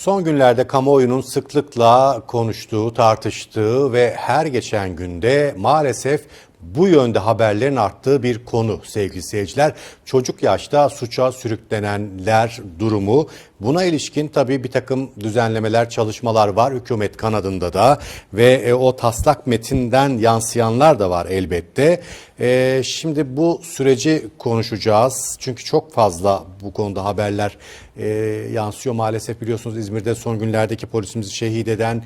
Son günlerde kamuoyunun sıklıkla konuştuğu, tartıştığı ve her geçen günde maalesef bu yönde haberlerin arttığı bir konu sevgili seyirciler. Çocuk yaşta suça sürüklenenler durumu. Buna ilişkin tabii bir takım düzenlemeler, çalışmalar var hükümet kanadında da ve e, o taslak metinden yansıyanlar da var elbette. E, şimdi bu süreci konuşacağız. Çünkü çok fazla bu konuda haberler e, yansıyor maalesef biliyorsunuz İzmir'de son günlerdeki polisimizi şehit eden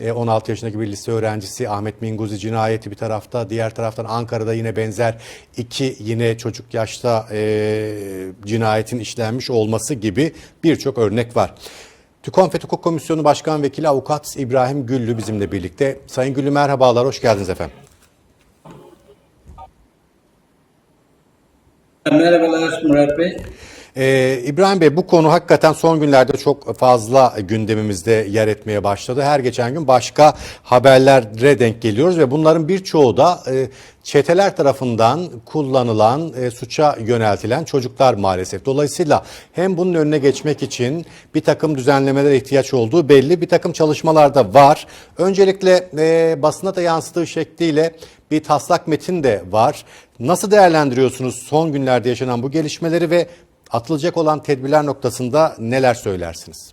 16 yaşındaki bir lise öğrencisi Ahmet Minguzi cinayeti bir tarafta, diğer taraftan Ankara'da yine benzer iki yine çocuk yaşta e, cinayetin işlenmiş olması gibi birçok örnek var. TÜKONFET Hukuk Komisyonu Başkan Vekili Avukat İbrahim Güllü bizimle birlikte. Sayın Güllü merhabalar, hoş geldiniz efendim. Merhabalar Murat Bey. Ee, İbrahim Bey bu konu hakikaten son günlerde çok fazla gündemimizde yer etmeye başladı. Her geçen gün başka haberlere denk geliyoruz ve bunların birçoğu da e, çeteler tarafından kullanılan, e, suça yöneltilen çocuklar maalesef. Dolayısıyla hem bunun önüne geçmek için bir takım düzenlemelere ihtiyaç olduğu belli, bir takım çalışmalar da var. Öncelikle e, basına da yansıdığı şekliyle bir taslak metin de var. Nasıl değerlendiriyorsunuz son günlerde yaşanan bu gelişmeleri ve atılacak olan tedbirler noktasında neler söylersiniz?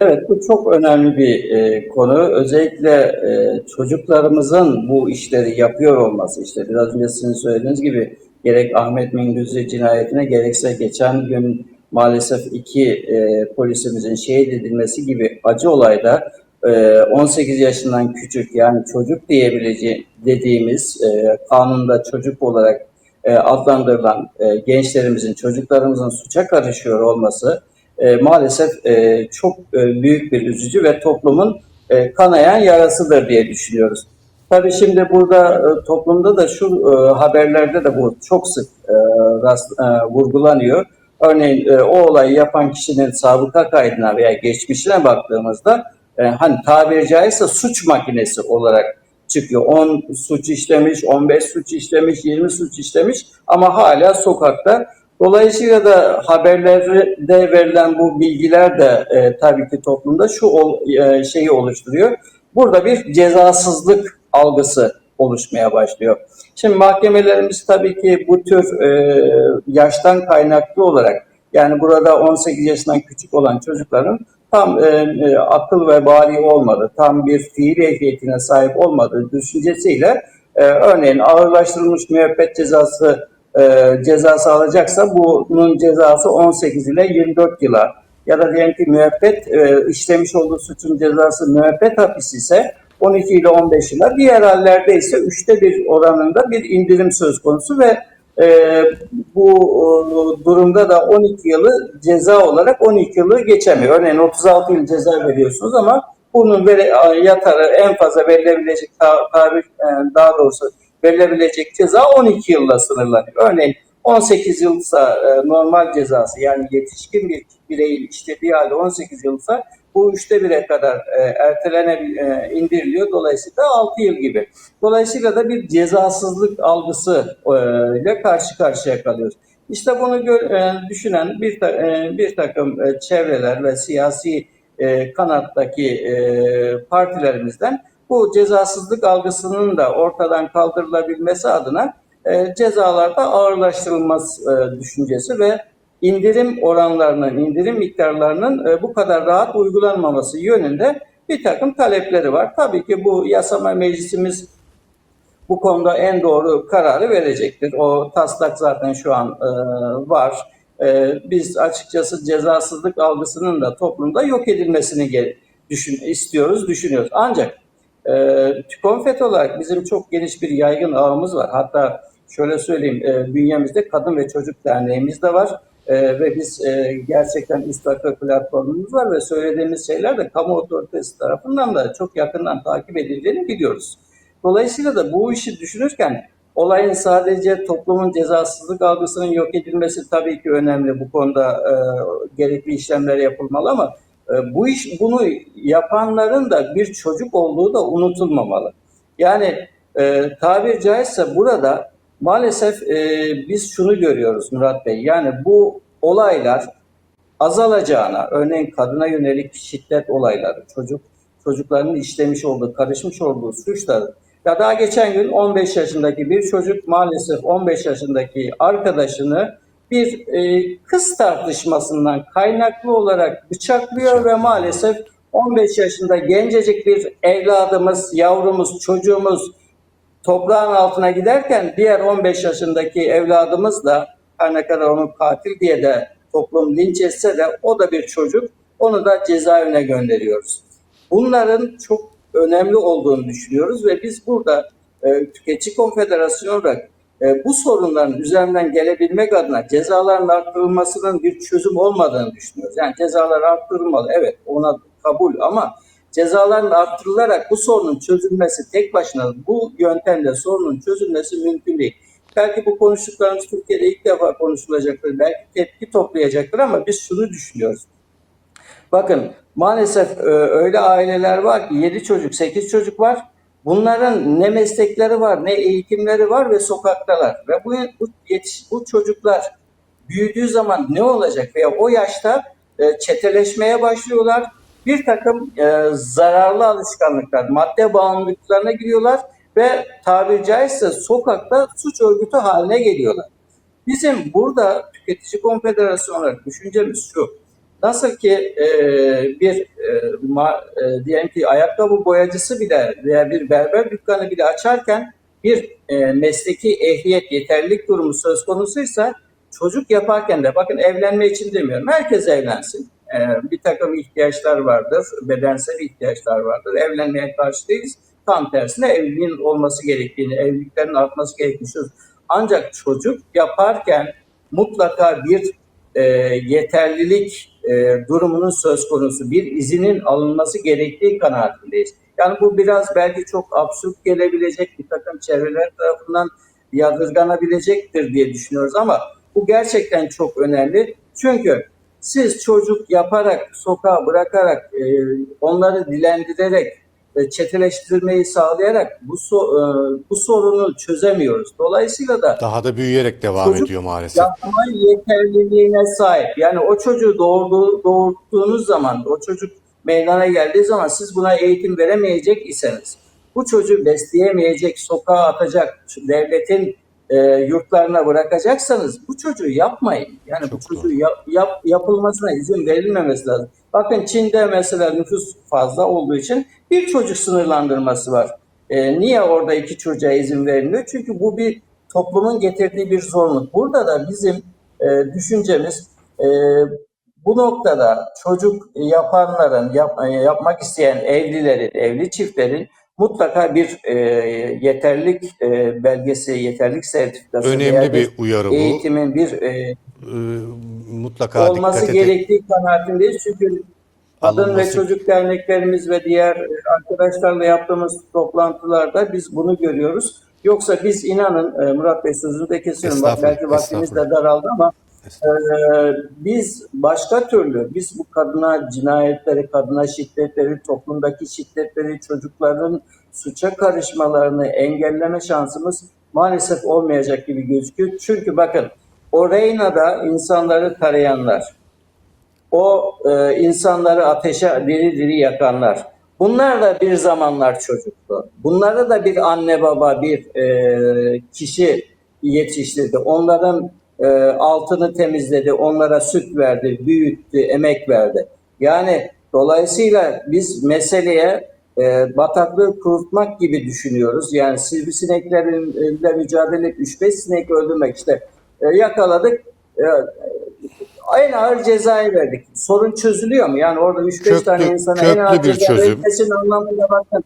Evet bu çok önemli bir e, konu. Özellikle e, çocuklarımızın bu işleri yapıyor olması işte biraz önce sizin söylediğiniz gibi gerek Ahmet Mingüzü cinayetine gerekse geçen gün maalesef iki e, polisimizin şehit edilmesi gibi acı olayda e, 18 yaşından küçük yani çocuk diyebileceği dediğimiz e, kanunda çocuk olarak adlandırılan e, gençlerimizin, çocuklarımızın suça karışıyor olması e, maalesef e, çok e, büyük bir üzücü ve toplumun e, kanayan yarasıdır diye düşünüyoruz. Tabii şimdi burada e, toplumda da şu e, haberlerde de bu çok sık e, e, vurgulanıyor. Örneğin e, o olayı yapan kişinin sabıka kaydına veya geçmişine baktığımızda e, hani tabiri caizse suç makinesi olarak çıkıyor. 10 suç işlemiş, 15 suç işlemiş, 20 suç işlemiş ama hala sokakta. Dolayısıyla da haberlerde verilen bu bilgiler de e, tabii ki toplumda şu ol, e, şeyi oluşturuyor. Burada bir cezasızlık algısı oluşmaya başlıyor. Şimdi mahkemelerimiz tabii ki bu tür e, yaştan kaynaklı olarak yani burada 18 yaşından küçük olan çocukların tam e, e, akıl ve bali olmadı, tam bir fiil ehliyetine sahip olmadığı düşüncesiyle e, örneğin ağırlaştırılmış müebbet cezası e, cezası alacaksa bunun cezası 18 ile 24 yıla. Ya da diyelim ki müebbet e, işlemiş olduğu suçun cezası müebbet hapis ise 12 ile 15 yıla. Diğer hallerde ise üçte bir oranında bir indirim söz konusu ve e, bu e, durumda da 12 yılı ceza olarak 12 yılı geçemiyor. Örneğin 36 yıl ceza veriyorsunuz ama bunun vere, yatarı en fazla verilebilecek tabir e, daha doğrusu verilebilecek ceza 12 yılla sınırlanıyor. Örneğin 18 yılsa e, normal cezası yani yetişkin bir bireyin işlediği halde 18 yılsa bu üçte bire kadar e, ertelene e, indiriliyor. Dolayısıyla 6 yıl gibi. Dolayısıyla da bir cezasızlık algısı e, ile karşı karşıya kalıyoruz. İşte bunu gö- e, düşünen bir, ta- e, bir takım e, çevreler ve siyasi e, kanattaki e, partilerimizden bu cezasızlık algısının da ortadan kaldırılabilmesi adına e, cezalarda ağırlaştırılması e, düşüncesi ve indirim oranlarının, indirim miktarlarının e, bu kadar rahat uygulanmaması yönünde bir takım talepleri var. Tabii ki bu yasama meclisimiz bu konuda en doğru kararı verecektir. O taslak zaten şu an e, var. E, biz açıkçası cezasızlık algısının da toplumda yok edilmesini düşün, istiyoruz, düşünüyoruz. Ancak e, TÜKONFET olarak bizim çok geniş bir yaygın ağımız var. Hatta şöyle söyleyeyim, e, bünyemizde Kadın ve Çocuk Derneğimiz de var. E, ve biz e, gerçekten akıl platformumuz var ve söylediğimiz şeyler de kamu otoritesi tarafından da çok yakından takip edildiğini biliyoruz. Dolayısıyla da bu işi düşünürken olayın sadece toplumun cezasızlık algısının yok edilmesi tabii ki önemli. Bu konuda e, gerekli işlemler yapılmalı ama e, bu iş bunu yapanların da bir çocuk olduğu da unutulmamalı. Yani e, tabir caizse burada maalesef e, biz şunu görüyoruz Murat Bey. Yani bu olaylar azalacağına, örneğin kadına yönelik şiddet olayları, çocuk çocukların işlemiş olduğu, karışmış olduğu suçları. Ya daha geçen gün 15 yaşındaki bir çocuk maalesef 15 yaşındaki arkadaşını bir e, kız tartışmasından kaynaklı olarak bıçaklıyor ve maalesef 15 yaşında gencecik bir evladımız, yavrumuz, çocuğumuz toprağın altına giderken diğer 15 yaşındaki evladımız da her ne kadar onu katil diye de toplum linç etse de o da bir çocuk. Onu da cezaevine gönderiyoruz. Bunların çok önemli olduğunu düşünüyoruz ve biz burada e, Tüketici Konfederasyonu olarak e, bu sorunların üzerinden gelebilmek adına cezaların arttırılmasının bir çözüm olmadığını düşünüyoruz. Yani cezalar arttırılmalı evet ona kabul ama cezaların arttırılarak bu sorunun çözülmesi tek başına bu yöntemle sorunun çözülmesi mümkün değil. Belki bu konuştuklarımız Türkiye'de ilk defa konuşulacaktır. Belki tepki toplayacaktır ama biz şunu düşünüyoruz. Bakın maalesef e, öyle aileler var ki 7 çocuk, 8 çocuk var. Bunların ne meslekleri var, ne eğitimleri var ve sokaktalar. Ve bu, bu, yetiş, bu çocuklar büyüdüğü zaman ne olacak veya o yaşta e, çeteleşmeye başlıyorlar. Bir takım e, zararlı alışkanlıklar, madde bağımlılıklarına giriyorlar ve tabiri caizse sokakta suç örgütü haline geliyorlar. Bizim burada Tüketici Konfederasyonu olarak düşüncemiz şu. Nasıl ki e, bir e, ma, e, diyelim ki ayakkabı boyacısı bile veya bir berber dükkanı bile açarken bir e, mesleki ehliyet yeterlilik durumu söz konusuysa çocuk yaparken de bakın evlenme için demiyorum. Herkes evlensin. E, bir takım ihtiyaçlar vardır. Bedensel ihtiyaçlar vardır. Evlenmeye karşı değiliz. Tam tersine evliliğin olması gerektiğini, evliliklerin artması gerektiğini. Ancak çocuk yaparken mutlaka bir e, yeterlilik e, durumunun söz konusu, bir izinin alınması gerektiği kanaatindeyiz. Yani bu biraz belki çok absürt gelebilecek bir takım çevreler tarafından yadırganabilecektir diye düşünüyoruz ama bu gerçekten çok önemli. Çünkü siz çocuk yaparak, sokağa bırakarak, e, onları dilendirerek, e, çeteleştirmeyi sağlayarak bu, so- e, bu sorunu çözemiyoruz. Dolayısıyla da Daha da büyüyerek devam Çocuk ediyor maalesef. yapma yeterliliğine sahip. Yani o çocuğu doğurduğu, doğurttuğunuz zaman, o çocuk meydana geldiği zaman siz buna eğitim veremeyecek iseniz, bu çocuğu besleyemeyecek, sokağa atacak, devletin e, yurtlarına bırakacaksanız bu çocuğu yapmayın. Yani bu Çok çocuğu yap- yap- yapılmasına izin verilmemesi lazım. Bakın Çin'de mesela nüfus fazla olduğu için bir çocuk sınırlandırması var. E, niye orada iki çocuğa izin verilmiyor? Çünkü bu bir toplumun getirdiği bir zorunluluk. Burada da bizim e, düşüncemiz e, bu noktada çocuk yapanların, yap- e, yapmak isteyen evlilerin, evli çiftlerin mutlaka bir e, yeterlik e, belgesi, yeterlik sertifikası Önemli bir uyarı bu. eğitimin bir e, Ee, mutlaka olması gerektiği kanaatindeyiz. Çünkü kadın ve çocuk derneklerimiz ve diğer arkadaşlarla yaptığımız toplantılarda biz bunu görüyoruz. Yoksa biz inanın e, Murat Bey sözünü de kesiyorum. Belki vaktimiz de daraldı ama e, biz başka türlü biz bu kadına cinayetleri, kadına şiddetleri, toplumdaki şiddetleri, çocukların suça karışmalarını engelleme şansımız maalesef olmayacak gibi gözüküyor. Çünkü bakın o Reyna'da insanları tarayanlar, o e, insanları ateşe diri diri yakanlar. Bunlar da bir zamanlar çocuktu. Bunları da bir anne baba, bir e, kişi yetiştirdi. Onların e, altını temizledi, onlara süt verdi, büyüttü, emek verdi. Yani dolayısıyla biz meseleye e, bataklığı kurutmak gibi düşünüyoruz. Yani sivrisineklerle mücadele edip 3-5 sinek öldürmek işte e, yakaladık. E, en ağır cezayı verdik. Sorun çözülüyor mu? Yani orada 3-5 Köklü- tane insana en ağır bir ceza çözüm. verilmesinin anlamında bakın.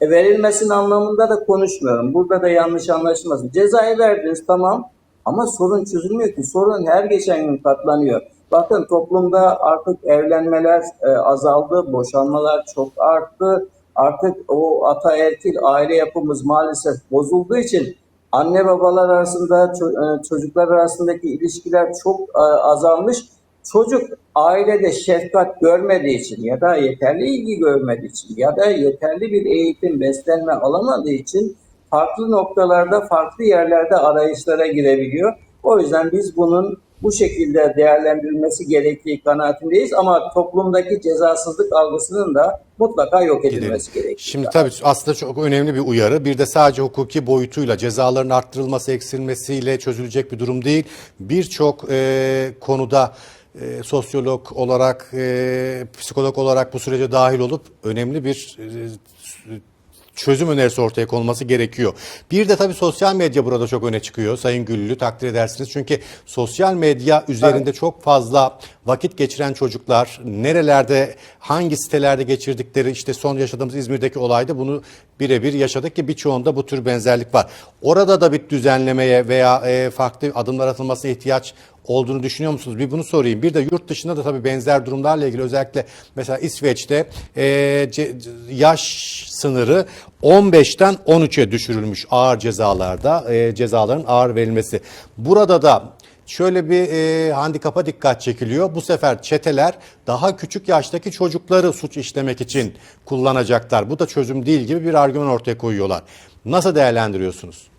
E, verilmesinin anlamında da konuşmuyorum. Burada da yanlış anlaşılmasın. Cezayı verdiniz tamam ama sorun çözülmüyor ki. Sorun her geçen gün katlanıyor. Bakın toplumda artık evlenmeler e, azaldı, boşanmalar çok arttı. Artık o ataerkil aile yapımız maalesef bozulduğu için anne babalar arasında e, çocuklar arasındaki ilişkiler çok e, azalmış. Çocuk ailede şefkat görmediği için ya da yeterli ilgi görmediği için ya da yeterli bir eğitim, beslenme alamadığı için farklı noktalarda, farklı yerlerde arayışlara girebiliyor. O yüzden biz bunun bu şekilde değerlendirilmesi gerektiği kanaatindeyiz ama toplumdaki cezasızlık algısının da mutlaka yok edilmesi gerekiyor. Şimdi tabii aslında çok önemli bir uyarı. Bir de sadece hukuki boyutuyla cezaların arttırılması, eksilmesiyle çözülecek bir durum değil. Birçok e, konuda e, sosyolog olarak, e, psikolog olarak bu sürece dahil olup önemli bir e, çözüm önerisi ortaya konulması gerekiyor. Bir de tabii sosyal medya burada çok öne çıkıyor. Sayın Güllü takdir edersiniz. Çünkü sosyal medya üzerinde çok fazla vakit geçiren çocuklar nerelerde hangi sitelerde geçirdikleri işte son yaşadığımız İzmir'deki olayda bunu birebir yaşadık ki birçoğunda bu tür benzerlik var. Orada da bir düzenlemeye veya e, farklı adımlar atılmasına ihtiyaç olduğunu düşünüyor musunuz? Bir bunu sorayım. Bir de yurt dışında da tabii benzer durumlarla ilgili özellikle mesela İsveç'te e, ce- yaş sınırı 15'ten 13'e düşürülmüş ağır cezalarda e, cezaların ağır verilmesi. Burada da şöyle bir e, handikapa dikkat çekiliyor. Bu sefer çeteler daha küçük yaştaki çocukları suç işlemek için kullanacaklar. Bu da çözüm değil gibi bir argüman ortaya koyuyorlar. Nasıl değerlendiriyorsunuz?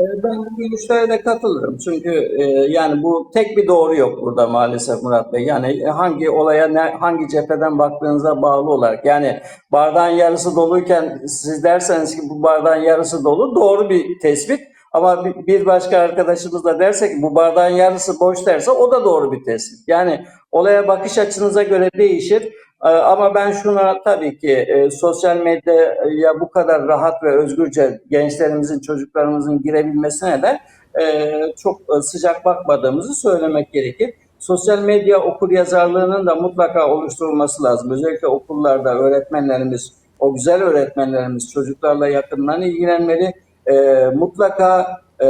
Ee, Ben bu görüşlere de katılırım. Çünkü e, yani bu tek bir doğru yok burada maalesef Murat Bey. Yani hangi olaya hangi cepheden baktığınıza bağlı olarak. Yani bardağın yarısı doluyken siz derseniz ki bu bardağın yarısı dolu doğru bir tespit. Ama bir başka arkadaşımız da derse ki bu bardağın yarısı boş derse o da doğru bir tespit. Yani olaya bakış açınıza göre değişir. Ee, Ama ben şuna tabii ki e, sosyal medyaya bu kadar rahat ve özgürce gençlerimizin, çocuklarımızın girebilmesine de e, çok e, sıcak bakmadığımızı söylemek gerekir. Sosyal medya okur yazarlığının da mutlaka oluşturulması lazım. Özellikle okullarda öğretmenlerimiz, o güzel öğretmenlerimiz çocuklarla yakından ilgilenmeli. E, mutlaka e,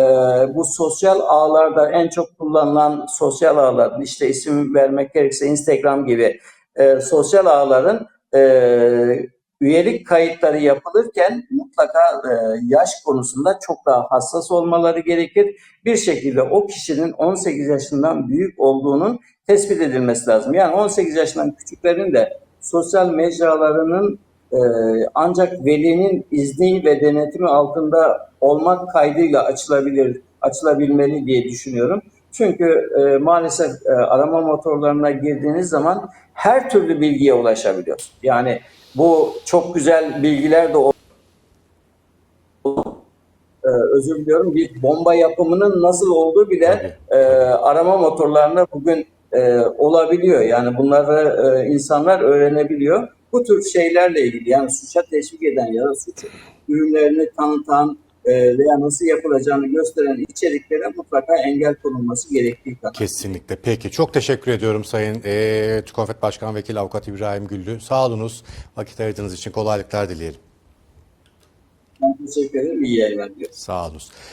bu sosyal ağlarda en çok kullanılan sosyal ağlar, işte isim vermek gerekirse Instagram gibi e, sosyal ağların e, üyelik kayıtları yapılırken mutlaka e, yaş konusunda çok daha hassas olmaları gerekir. Bir şekilde o kişinin 18 yaşından büyük olduğunun tespit edilmesi lazım. Yani 18 yaşından küçüklerin de sosyal mecralarının e, ancak velinin izni ve denetimi altında olmak kaydıyla açılabilir, açılabilmeli diye düşünüyorum. Çünkü e, maalesef e, arama motorlarına girdiğiniz zaman her türlü bilgiye ulaşabiliyorsunuz. Yani bu çok güzel bilgiler de o- e, özür diliyorum bir bomba yapımının nasıl olduğu bile e, arama motorlarında bugün e, olabiliyor. Yani bunları e, insanlar öğrenebiliyor. Bu tür şeylerle ilgili yani suça teşvik eden ya da suç ürünlerini tanıtan veya nasıl yapılacağını gösteren içeriklere mutlaka engel konulması gerektiği kadar. Kesinlikle. Peki çok teşekkür ediyorum Sayın e, TÜKOFET Başkan Vekili Avukat İbrahim Güllü. Sağ olunuz. Vakit ayırdığınız için kolaylıklar dileyelim. Ben teşekkür ederim. İyi yayınlar diliyorum. Sağ olunuz.